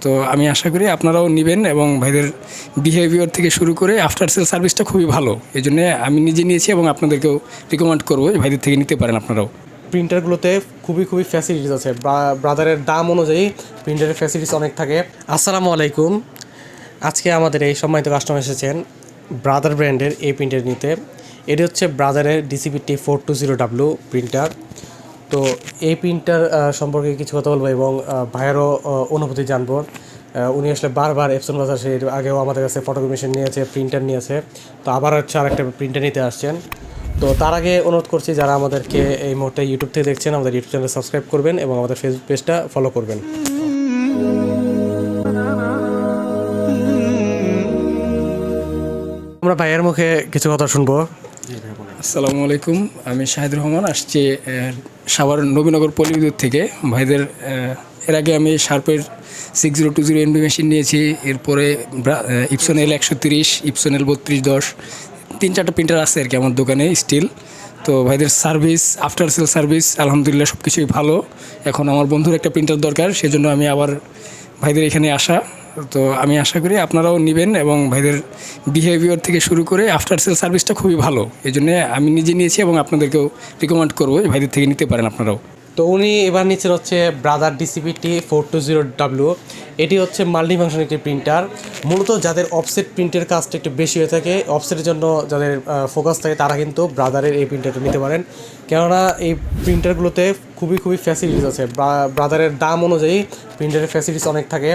তো আমি আশা করি আপনারাও নেবেন এবং ভাইদের বিহেভিয়ার থেকে শুরু করে আফটার সেল সার্ভিসটা খুবই ভালো। এই জন্যে আমি নিজে নিয়েছি এবং আপনাদেরকেও রিকমেন্ড করব ভাইদের থেকে নিতে পারেন আপনারাও। প্রিন্টারগুলোতে খুবই খুবই ফ্যাসিলিটিস আছে। ব্রা- ব্রাদারের দাম অনুযায়ী প্রিন্টারের ফ্যাসিলিটিস অনেক থাকে। আসসালামু আলাইকুম। আজকে আমাদের এই সম্মানিত কাস্টমার এসেছেন ব্রাদার ব্র্যান্ডের এই প্রিন্টার নিতে। এটি হচ্ছে ব্রাদারের DCPT four two zero W printer তো এই প্রিন্টার সম্পর্কে কিছু কথা বলব এবং ভাইয়েরও অনুভূতি জানব। উনি আসলে বারবার এপসন বাজার সে আগেও আমাদের কাছে ফটোকপি মেশিন নিয়েছে প্রিন্টার নিয়েছে। তো আবার হচ্ছে আরেকটা প্রিন্টার নিতে আসছেন। তো তার আগে অনুরোধ করছি, যারা আমাদেরকে এই মুহূর্তে ইউটিউব থেকে দেখছেন, আমাদের ইউটিউব চ্যানেল সাবস্ক্রাইব করবেন এবং আমাদের ফেসবুক পেজটা ফলো করবেন। আমরা ভাইয়ের মুখে কিছু কথা শুনব। আসসালামু আলাইকুম। আমি শাহিদ রহমান, আসছি সাভার নবীনগর পল্লীবিদ্যুৎ থেকে। ভাইদের এর আগে আমি শার্পের six zero two zero NB machine নিয়েছি, এরপরে ইপসন এল একশো তিরিশ ইপসন এল বত্রিশ দশ, তিন চারটা প্রিন্টার আছে আর কি আমার দোকানে স্টিল তো ভাইদের সার্ভিস আফটার সেল সার্ভিস আলহামদুলিল্লাহ সব কিছুই ভালো। এখন আমার বন্ধুর একটা প্রিন্টার দরকার, সেজন্য আমি আবার ভাইদের এখানে আসা। তো আমি আশা করি আপনারাও নেবেন এবং ভাইদের বিহেভিয়ার থেকে শুরু করে আফটার সেল সার্ভিসটা খুবই ভালো। এই জন্যে আমি নিজে নিয়েছি এবং আপনাদেরকেও রিকমেন্ড করব ভাইদের থেকে নিতে পারেন আপনারাও। তো উনি এবার নিচ্ছেন হচ্ছে Brother DCPT four two zero W এটি হচ্ছে মাল্টিফাংশন একটি প্রিন্টার মূলত যাদের অফসেট প্রিন্টের কাজটা একটু বেশি হয়ে থাকে অফসেটের জন্য যাদের ফোকাস থাকে, তারা কিন্তু ব্রাদারের এই প্রিন্টারটা নিতে পারেন। কেননা এই প্রিন্টারগুলোতে খুবই খুবই ফ্যাসিলিটিস আছে। ব্রাদারের দাম অনুযায়ী প্রিন্টারের ফ্যাসিলিটিস অনেক থাকে।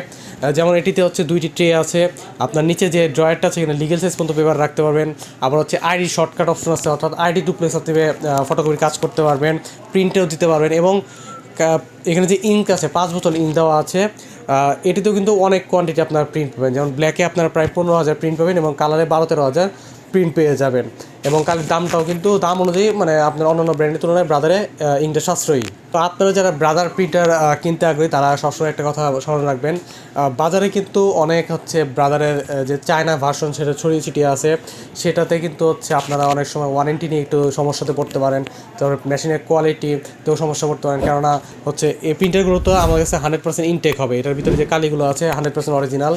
যেমন এটিতে হচ্ছে দুইটি ট্রে আছে। আপনার নিচে যে ড্রয়ারটা আছে, এখানে লিগেল সাইজ পর্যন্ত পেপার রাখতে পারবেন। আবার হচ্ছে আইডি শর্টকাট অপশন আছে, অর্থাৎ আইডি ডুপ্লেক্স থেকে ফটোকপি কাজ করতে পারবেন। প্রিন্টেও দিতে পারবেন এবং এখানে যে ইঙ্ক আছে, পাঁচ বোতল ইঙ্ক দেওয়া আছে এটিতেও কিন্তু অনেক কোয়ান্টিটি আপনার প্রিন্ট পাবেন। যেমন ব্ল্যাকে আপনার প্রায় পনেরো হাজার প্রিন্ট পাবেন এবং কালারে বারো তেরো হাজার প্রিন্ট পেয়ে যাবেন। এবং কালের দামটাও কিন্তু দাম অনুযায়ী মানে আপনার অন্যান্য ব্র্যান্ডের তুলনায় ব্রাদারে ইঙ্কটা সাশ্রয়ী। তো আপনারা যারা ব্রাদার প্রিন্টার কিনতে আগ্রহী, তারা সবসময় একটা কথা স্মরণ রাখবেন বাজারে কিন্তু অনেক হচ্ছে ব্রাদারের যে চায়না ভার্সন সেটা ছড়িয়ে ছিটিয়ে আছে, সেটাতে কিন্তু হচ্ছে আপনারা অনেক সময় ওয়ারেন্টি নিয়ে একটু সমস্যাতে পড়তে পারেন, তারপর মেশিনের কোয়ালিটিতেও সমস্যা পড়তে পারেন, কেননা হচ্ছে এই প্রিন্টারগুলো তো আমার কাছে হান্ড্রেড পার্সেন্ট ইনটেক হবে, এটার ভিতরে যে কালিগুলো আছে হান্ড্রেড পার্সেন্ট অরিজিনাল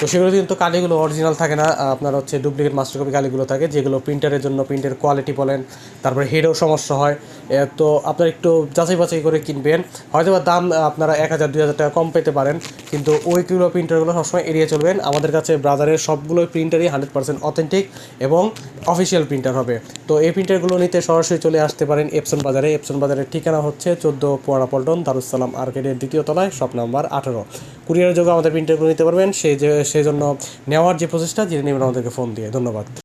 তো সেগুলো কিন্তু কালিগুলো অরিজিনাল থাকে না আপনার হচ্ছে ডুপ্লিকেট মাস্টার কপি কালিগুলো থাকে, যেগুলো প্রিন্টারের জন্য প্রিন্টের কোয়ালিটি বলেন, তারপরে হেডেও সমস্যা হয়। তো আপনারা একটু যাচাই বাছাই করে কিনবেন। হয়তো বা দাম আপনারা এক হাজার, দুই হাজার টাকা কম পেতে পারেন, কিন্তু ওইগুলো প্রিন্টারগুলো সবসময় এড়িয়ে চলবেন। আমাদের কাছে ব্রাদারের সবগুলো প্রিন্টারই হান্ড্রেড পার্সেন্ট অথেন্টিক এবং অফিসিয়াল প্রিন্টার হবে। তো এই প্রিন্টারগুলো নিতে সরাসরি চলে আসতে পারেন এপসন বাজারে। এপসন বাজারের ঠিকানা হচ্ছে চোদ্দ পোয়ারা পল্টন দারুসালাম আর্কেডের দ্বিতীয় তলায়, শপ নাম্বার আঠারো। কুরিয়ারের যোগে আমাদের প্রিন্টারগুলো নিতে পারবেন। সেই যে, সেই জন্য নেওয়ার যে প্রসেসটা জেনে নেবেন আমাদেরকে ফোন দিয়ে। ধন্যবাদ।